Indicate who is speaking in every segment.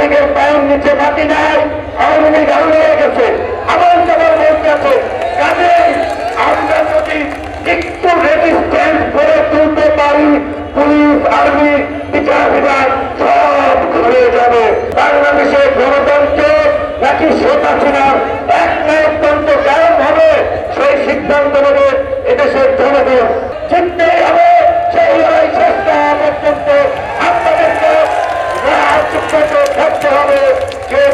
Speaker 1: লীগের পায়ের নিচে মাটি নাই আওয়ামী লীগ হয়ে গেছে। আবার সবার বলতে আছে। কাজেই আমরা যদি একটু রেজিস্ট্যান্স করে তুলতে পারি, পুলিশ, আর্মি বিচার বিভাগ সব ঘুরে যাবে। বাংলাদেশের গণতন্ত্র নাকি শেখ হাসিনার? এক নায়কতন্ত্র কায়ম হবে, সেই সিদ্ধান্ত নেবে এদেশের জনগণ। জিততেই হবে, সেই লড়াই শেষ পর্যন্ত আপনাদেরকে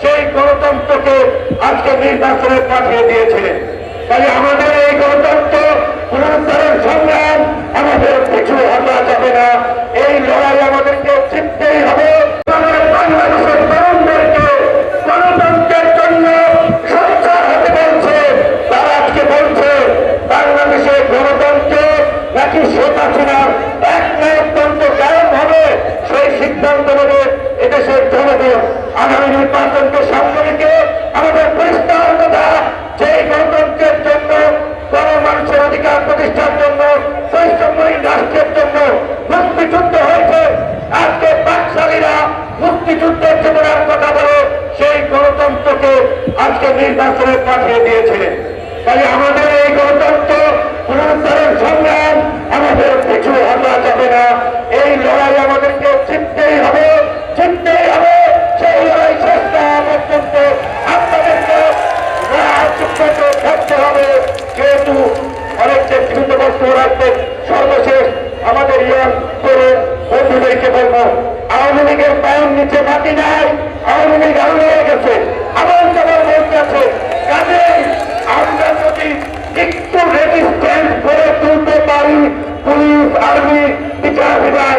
Speaker 1: সেই গণতন্ত্রকে আজকে নির্বাচনে পাঠিয়ে দিয়েছিলেন। এদেশের জনগণ আগামী নির্বাচনকে সামনে রেখে আমাদের পরিষ্কার কথা যে গণতন্ত্রের জন্য, গণমানুষের অধিকার প্রতিষ্ঠার জন্য, বৈষম্যহীন রাষ্ট্রের জন্য মুক্তিযুদ্ধ হয়েছে। আজকে পাকশালীরা মুক্তিযুদ্ধের চেতনার কথা বলে সেই গণতন্ত্রকে আজকে নির্বাচনে পাঠিয়ে দিয়েছে। তাই আমাদের এই গণতন্ত্র বস্তু রাখবেন সর্বশেষ আমাদের ইয়াং তরুণ বন্ধুদেরকে বলব, আওয়ামী লীগের পায়ের নিচে মাটি নাই, আওয়ামী লীগ আরও হয়ে গেছে। আবার সবার বলতে আছে আমরা যদি একটু রেজিস্ট্যান্স করে তুলতে পারি, পুলিশ, আর্মি, বিচার বিভাগ